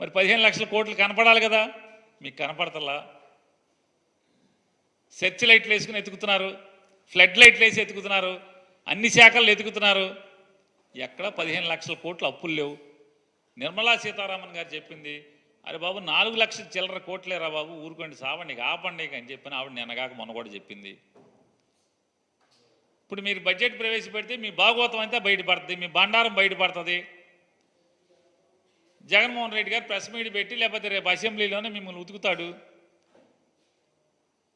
మరి పదిహేను లక్షల కోట్లు కనపడాలి కదా? మీకు కనపడతలా? సెర్చ్ లైట్లు వేసుకుని ఎతుకుతున్నారు ఫ్లడ్ లైట్లు వేసి ఎతుకుతున్నారు అన్ని శాఖలు ఎతుకుతున్నారు. ఎక్కడ పదిహేను లక్షల కోట్లు అప్పులు లేవు. నిర్మలా సీతారామన్ గారు చెప్పింది అరే బాబు నాలుగు లక్షల చిల్లర కోట్లేరా బాబు ఊరుకోండి సావండి ఆపండి అని చెప్పిన ఆవిడ నిన్నగాక మొన్న కూడా చెప్పింది. ఇప్పుడు మీరు బడ్జెట్ ప్రవేశపెడితే మీ భాగవతం అంతా బయటపడుతుంది మీ బండారం బయటపడుతుంది. జగన్మోహన్ రెడ్డి గారు ప్రెస్ మీట్ పెట్టి లేకపోతే రేపు అసెంబ్లీలోనే మిమ్మల్ని ఉతుకుతాడు.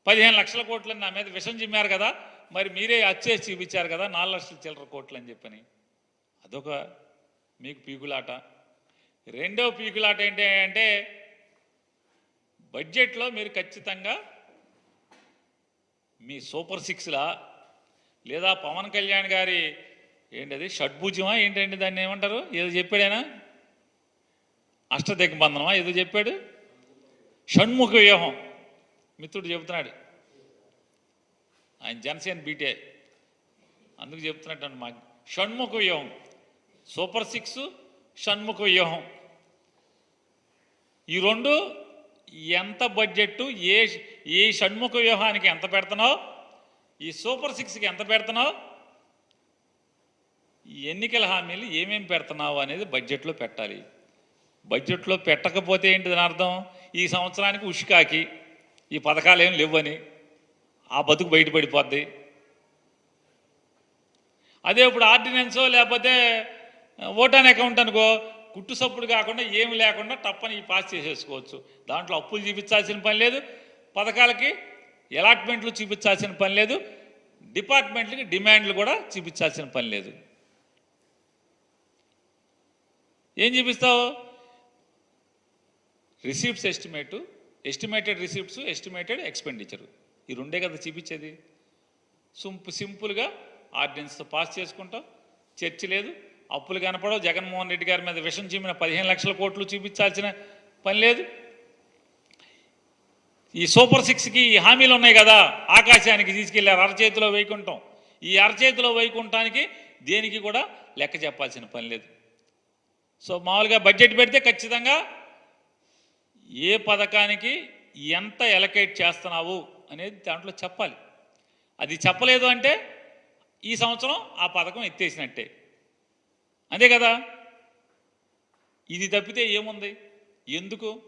పదిహేను లక్షల కోట్లని నా మీద విషం చిమ్మారు కదా మరి మీరే అచ్చేసి చూపించారు కదా నాలుగు లక్షల చిల్లర కోట్లు అని చెప్పని. అదొక మీకు పీకులాట. రెండో పీకులాట ఏంటి అంటే బడ్జెట్లో మీరు ఖచ్చితంగా మీ సూపర్ సిక్స్లా లేదా పవన్ కళ్యాణ్ గారి ఏంటది షడ్భుజమా ఏంటంటే దాన్ని ఏమంటారు? ఏదో చెప్పాడేనా? అష్టదిగ్బంధనమా? ఏదో చెప్పాడు? షణ్ముఖ వ్యూహం. మిత్రుడు చెబుతున్నాడు. ఆయన జనసేన బీటే. అందుకు చెప్తున్నట్టు మా షణ్ముఖ వ్యూహం. సూపర్ సిక్స్ షణ్ముఖ వ్యూహం. ఈ రెండు ఎంత బడ్జెట్ ఏ ఏ షణ్ముఖ వ్యూహానికి ఎంత పెడుతున్నావు? ఈ సూపర్ సిక్స్కి ఎంత పెడుతున్నావు? ఈ ఎన్నికల హామీలు ఏమేమి పెడుతున్నావు అనేది బడ్జెట్లో పెట్టాలి. బడ్జెట్లో పెట్టకపోతే ఏంటి దాని అర్థం? ఈ సంవత్సరానికి ఉష్కాకి ఈ పథకాలు ఏం లేవని ఆ బతుకు బయటపడిపోద్ది. అదే ఇప్పుడు ఆర్డినెన్సో లేకపోతే ఓటాన్ అకౌంట్ అనుకో కుట్టు సప్పుడు కాకుండా ఏమి లేకుండా తప్పని ఈ పాస్ చేసేసుకోవచ్చు. దాంట్లో అప్పులు చూపించాల్సిన పని లేదు. పథకాలకి అలాట్మెంట్లు చూపించాల్సిన పని లేదు. డిపార్ట్మెంట్లకి డిమాండ్లు కూడా చూపించాల్సిన పని లేదు. ఏం చూపిస్తావు? Receipts estimate estimated receipts estimated expenditure. ఈ రెండే కదా చూపించేది. సింపు సింపుల్గా ఆర్డినెన్స్తో పాస్ చేసుకుంటాం చర్చ లేదు. అప్పులు కనపడవు. జగన్మోహన్ రెడ్డి గారి మీద విషం చూపిన పదిహేను లక్షల కోట్లు చూపించాల్సిన పని లేదు. ఈ సూపర్ సిక్స్కి ఈ హామీలు ఉన్నాయి కదా. ఆకాశానికి తీసుకెళ్ళారు అరచేతిలో వైకుంఠం ఈ అరచేతిలో వైకుంఠానికి దేనికి కూడా లెక్క చెప్పాల్సిన పని లేదు. సో మామూలుగా బడ్జెట్ పెడితే ఖచ్చితంగా ఏ పథకానికి ఎంత ఎలకేట్ చేస్తున్నావు అనేది దాంట్లో చెప్పాలి. అది చెప్పలేదు అంటే ఈ సంవత్సరం ఆ పథకం ఎత్తేసినట్టే. అంతే కదా? ఇది తప్పితే ఏముంది? ఎందుకు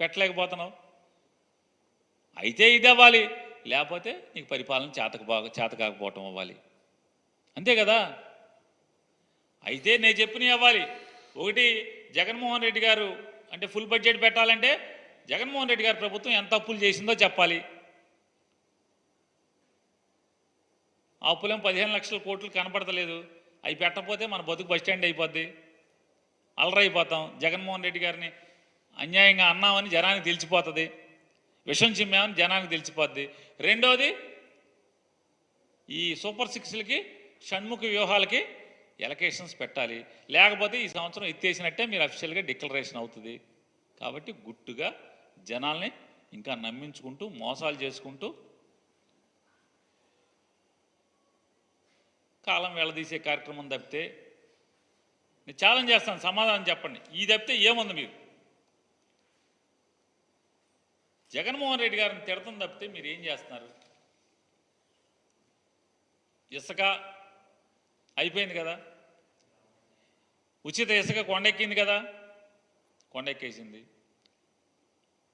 పెట్టలేకపోతున్నావు? అయితే ఇది అవ్వాలి. లేకపోతే నీకు పరిపాలన చేతక బాగా చేత కాకపోవటం అవ్వాలి. అంతే కదా? అయితే నేను చెప్పినవి అవ్వాలి. ఒకటి జగన్మోహన్ రెడ్డి గారు అంటే ఫుల్ బడ్జెట్ పెట్టాలంటే జగన్మోహన్ రెడ్డి గారి ప్రభుత్వం ఎంత అప్పులు చేసిందో చెప్పాలి. ఆ అప్పులేం పదిహేను లక్షల కోట్లు కనపడతలేదు. అవి పెట్టకపోతే మన బతుకు బస్ స్టాండ్ అయిపోద్ది. అలరైపోతాం జగన్మోహన్ రెడ్డి గారిని అన్యాయంగా అన్నామని జనానికి తెలిసిపోతుంది. విషం చిమ్మామని జనానికి తెలిసిపోద్ది. రెండోది ఈ సూపర్ సిక్స్లకి షణ్ముఖ వ్యూహాలకి ఎలకేషన్స్ పెట్టాలి. లేకపోతే ఈ సంవత్సరం ఎత్తేసినట్టే మీరు అఫీషియల్గా డిక్లరేషన్ అవుతుంది. కాబట్టి గుట్టుగా జనాల్ని ఇంకా నమ్మించుకుంటూ మోసాలు చేసుకుంటూ కాలం వెళ్ళదీసే కార్యక్రమం తప్పితే నేను ఛాలెంజ్ చేస్తాను సమాధానం చెప్పండి. ఈ తప్పితే ఏముంది మీరు జగన్మోహన్ రెడ్డి గారిని తిడతం తప్పితే మీరు ఏం చేస్తున్నారు? ఇసుక అయిపోయింది కదా. ఉచిత ఇసుక కొండెక్కింది కదా. కొండెక్కేసింది.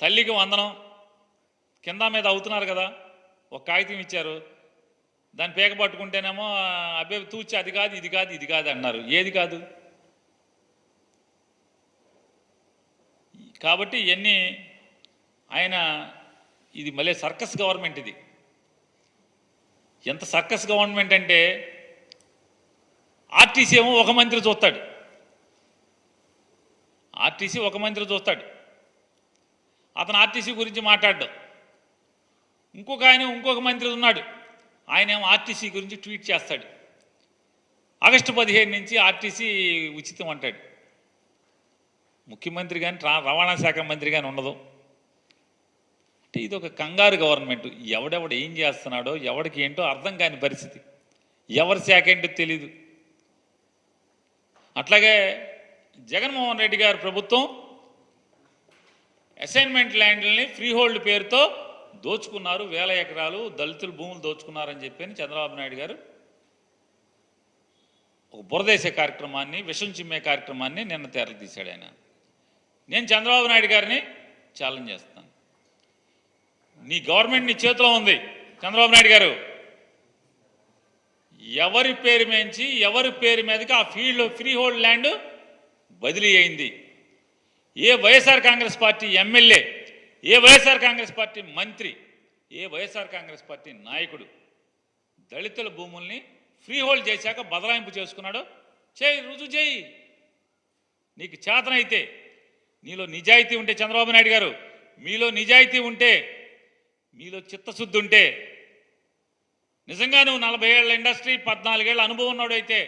తల్లికి వందనం. కింద మీద అవుతున్నారు కదా. ఒక కాగితం ఇచ్చారు. దాన్ని పేక పట్టుకుంటేనేమో అబ్బాయి తూచి అది కాదు ఇది కాదు ఇది కాదు అన్నారు. ఏది కాదు? కాబట్టి ఇవన్నీ ఆయన ఇది మళ్ళీ సర్కస్ గవర్నమెంట్ ఇది. ఎంత సర్కస్ గవర్నమెంట్ అంటే ఆర్టీసీ ఏమో ఒక మంత్రి చూస్తాడు. ఆర్టీసీ ఒక మంత్రి చూస్తాడు. అతను ఆర్టీసీ గురించి మాట్లాడ్డాడు ఇంకొక ఆయన ఇంకొక మంత్రి ఉన్నాడు. ఆయన ఏమో ఆర్టీసీ గురించి ట్వీట్ చేస్తాడు. ఆగస్టు పదిహేను నుంచి ఆర్టీసీ ఉచితం అంటాడు. ముఖ్యమంత్రి కానీ రవాణా శాఖ మంత్రి కానీ ఉండదు. అంటే ఇది ఒక కంగారు గవర్నమెంట్. ఎవడెవడు ఏం చేస్తున్నాడో ఎవడికి ఏంటో అర్థం కాని పరిస్థితి. ఎవరి శాఖ ఏంటో తెలీదు. అట్లాగే జగన్మోహన్ రెడ్డి గారి ప్రభుత్వం అసైన్మెంట్ ల్యాండ్లని ఫ్రీ హోల్డ్ పేరుతో దోచుకున్నారు. వేల ఎకరాలు దళితులు భూములు దోచుకున్నారని చెప్పి చంద్రబాబు నాయుడు గారు ఒక బురదేశే కార్యక్రమాన్ని విషం చిమ్మే కార్యక్రమాన్ని నిన్న తెరలు తీశాడు ఆయన. నేను చంద్రబాబు నాయుడు గారిని ఛాలెంజ్ చేస్తాను. నీ గవర్నమెంట్ నీ చేతిలో ఉంది చంద్రబాబు నాయుడు గారు. ఎవరి పేరు మేంచి ఎవరి పేరు మీదకి ఆ ఫీల్డ్ ఫ్రీ హోల్డ్ ల్యాండ్ బదిలీ అయింది. ఏ వైఎస్ఆర్ కాంగ్రెస్ పార్టీ ఎమ్మెల్యే ఏ వైఎస్ఆర్ కాంగ్రెస్ పార్టీ మంత్రి ఏ వైఎస్ఆర్ కాంగ్రెస్ పార్టీ నాయకుడు దళితుల భూముల్ని ఫ్రీ హోల్డ్ చేశాక బదలాయింపు చేసుకున్నాడు? చేయి రుజువు చేయి. నీకు చేతనైతే నీలో నిజాయితీ ఉంటే చంద్రబాబు నాయుడు గారు మీలో నిజాయితీ ఉంటే మీలో చిత్తశుద్ధి ఉంటే నిజంగా నువ్వు నలభై ఏళ్ళ ఇండస్ట్రీ పద్నాలుగేళ్ళ అనుభవం ఉన్నాడైతే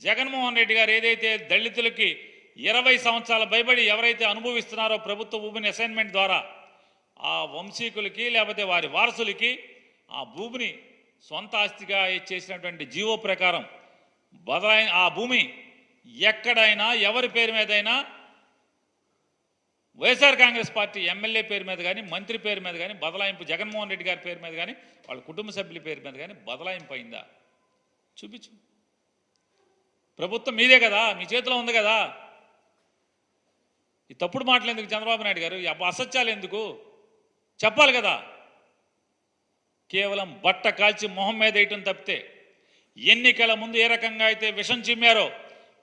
జగన్మోహన్ రెడ్డి గారు ఏదైతే దళితులకి ఇరవై సంవత్సరాల భయపడి ఎవరైతే అనుభవిస్తున్నారో ప్రభుత్వ భూమిని అసైన్మెంట్ ద్వారా ఆ వంశీకులకి లేకపోతే వారి వారసులకి ఆ భూమిని సొంత ఆస్తిగా చేసినటువంటి జీవో ప్రకారం బదలై ఆ భూమి ఎక్కడైనా ఎవరి పేరు మీదైనా వైఎస్ఆర్ కాంగ్రెస్ పార్టీ ఎమ్మెల్యే పేరు మీద కానీ మంత్రి పేరు మీద కానీ బదలాయింపు జగన్మోహన్ రెడ్డి గారి పేరు మీద కానీ వాళ్ళ కుటుంబ సభ్యుల పేరు మీద కానీ బదలాయింపు అయిందా? చూపించు. ప్రభుత్వం మీదే కదా మీ చేతిలో ఉంది కదా. ఈ తప్పుడు మాటలు ఎందుకు చంద్రబాబు నాయుడు గారు? ఈ అసత్యాలు ఎందుకు? చెప్పాలి కదా. కేవలం బట్ట కాల్చి మొహం మీద వేయటం తప్పితే ఎన్నికల ముందు ఏ రకంగా అయితే విషం చిమ్మారో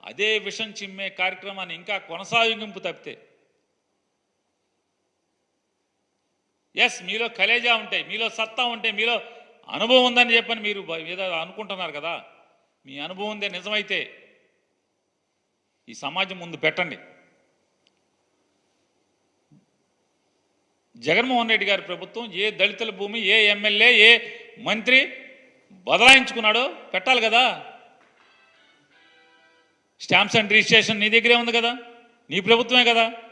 అదే విషం చిమ్మే కార్యక్రమాన్ని ఇంకా కొనసాగింపు తప్పితే ఎస్ మీలో కలేజా ఉంటాయి మీలో సత్తా ఉంటే మీలో అనుభవం ఉందని చెప్పని మీరు ఏదో అనుకుంటున్నారు కదా. మీ అనుభవం ఉందే నిజమైతే ఈ సమాజం ముందు పెట్టండి. జగన్మోహన్ రెడ్డి గారి ప్రభుత్వం ఏ దళితుల భూమి ఏ ఎమ్మెల్యే ఏ మంత్రి బదలాయించుకున్నాడో పెట్టాలి కదా. స్టాంప్స్ అండ్ రిజిస్ట్రేషన్ నీ దగ్గరే ఉంది కదా. నీ ప్రభుత్వమే కదా.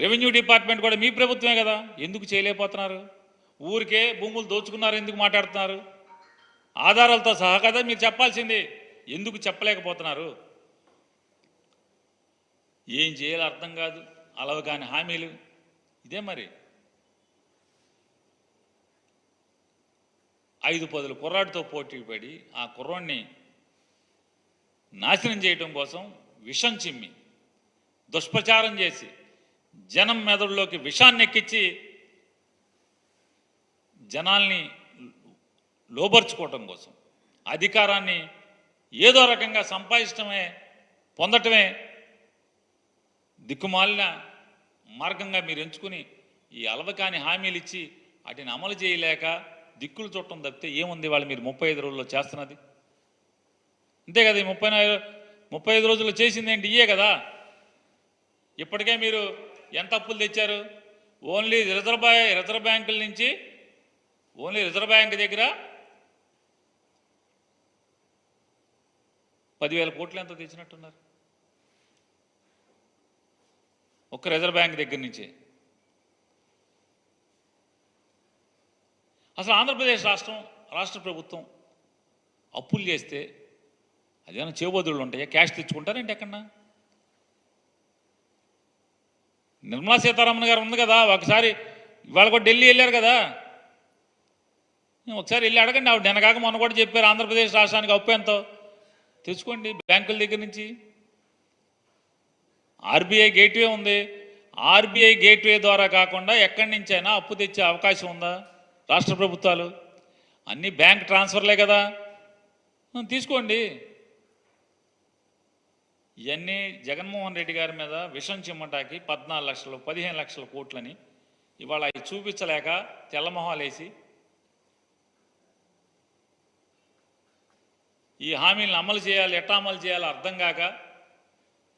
రెవెన్యూ డిపార్ట్మెంట్ కూడా మీ ప్రభుత్వమే కదా. ఎందుకు చేయలేకపోతున్నారు? ఊరికే భూములు దోచుకున్నారు ఎందుకు మాట్లాడుతున్నారు? ఆధారాలతో సహా కదా మీరు చెప్పాల్సింది. ఎందుకు చెప్పలేకపోతున్నారు? ఏం చేయాలో అర్థం కాదు. అలవ కాని హామీలు. ఇదే మరి. ఐదు పదులు కుర్రాడితో పోటీ పడి ఆ కుర్రాడిని నాశనం చేయటం కోసం విషం చిమ్మి దుష్ప్రచారం చేసి జనం మెదడులోకి విషాన్ని ఎక్కించి జనాల్ని లోబర్చుకోవటం కోసం అధికారాన్ని ఏదో రకంగా సంపాదించడమే పొందటమే దిక్కుమాలిన మార్గంగా మీరు ఎంచుకుని ఈ అలవకాని హామీలు ఇచ్చి వాటిని అమలు చేయలేక దిక్కులు చుట్టం తప్పితే ఏముంది? వాళ్ళు మీరు ముప్పై ఐదు రోజుల్లో చేస్తున్నది. అంతే కదా ఈ ముప్పై ముప్పై ఐదు రోజుల్లో చేసింది ఏంటి? ఇయే కదా. ఇప్పటికే మీరు ఎంత అప్పులు తెచ్చారు? ఓన్లీ రిజర్వ్ బ్యా రిజర్వ్ బ్యాంకుల నుంచి ఓన్లీ రిజర్వ్ బ్యాంక్ దగ్గర పదివేల కోట్లు ఎంత తెచ్చినట్టున్నారు. ఒక్క రిజర్వ్ బ్యాంక్ దగ్గర నుంచి. అసలు ఆంధ్రప్రదేశ్ రాష్ట్రం రాష్ట్ర ప్రభుత్వం అప్పులు చేస్తే అదేమైనా చేయబోదుళ్ళు ఉంటాయా? క్యాష్ తెచ్చుకుంటారేంటి ఎక్కడన్నా? నిర్మలా సీతారామన్ గారు ఉంది కదా ఒకసారి ఇవాళ కూడా ఢిల్లీ వెళ్ళారు కదా. ఒకసారి వెళ్ళి అడగండి ఆవిడ నిన్నగాక మొన్న కూడా చెప్పారు ఆంధ్రప్రదేశ్ రాష్ట్రానికి అప్పు ఎంతో. తెచ్చుకోండి బ్యాంకుల దగ్గర నుంచి. ఆర్బీఐ గేట్వే ఉంది. ఆర్బీఐ గేట్వే ద్వారా కాకుండా ఎక్కడి నుంచైనా అప్పు తెచ్చే అవకాశం ఉందా? రాష్ట్ర ప్రభుత్వాలు. అన్నీ బ్యాంక్ ట్రాన్స్ఫర్లే కదా. తీసుకోండి. ఇవన్నీ జగన్మోహన్ రెడ్డి గారి మీద విషం చిమ్మటాకి పద్నాలుగు లక్షలు పదిహేను లక్షల కోట్లని ఇవాళ అవి చూపించలేక తెల్లమొహాలేసి ఈ హామీలను అమలు చేయాలి ఎట్టా అమలు చేయాలి అర్థం కాక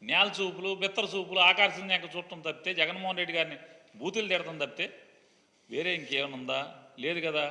నేల చూపులు బిత్తర చూపులు ఆకర్షణీయంగా చూడటం తప్పితే జగన్మోహన్ రెడ్డి గారిని బూతులు తిడటం తప్పితే వేరే ఇంకేమైనా ఉందా లేదు కదా.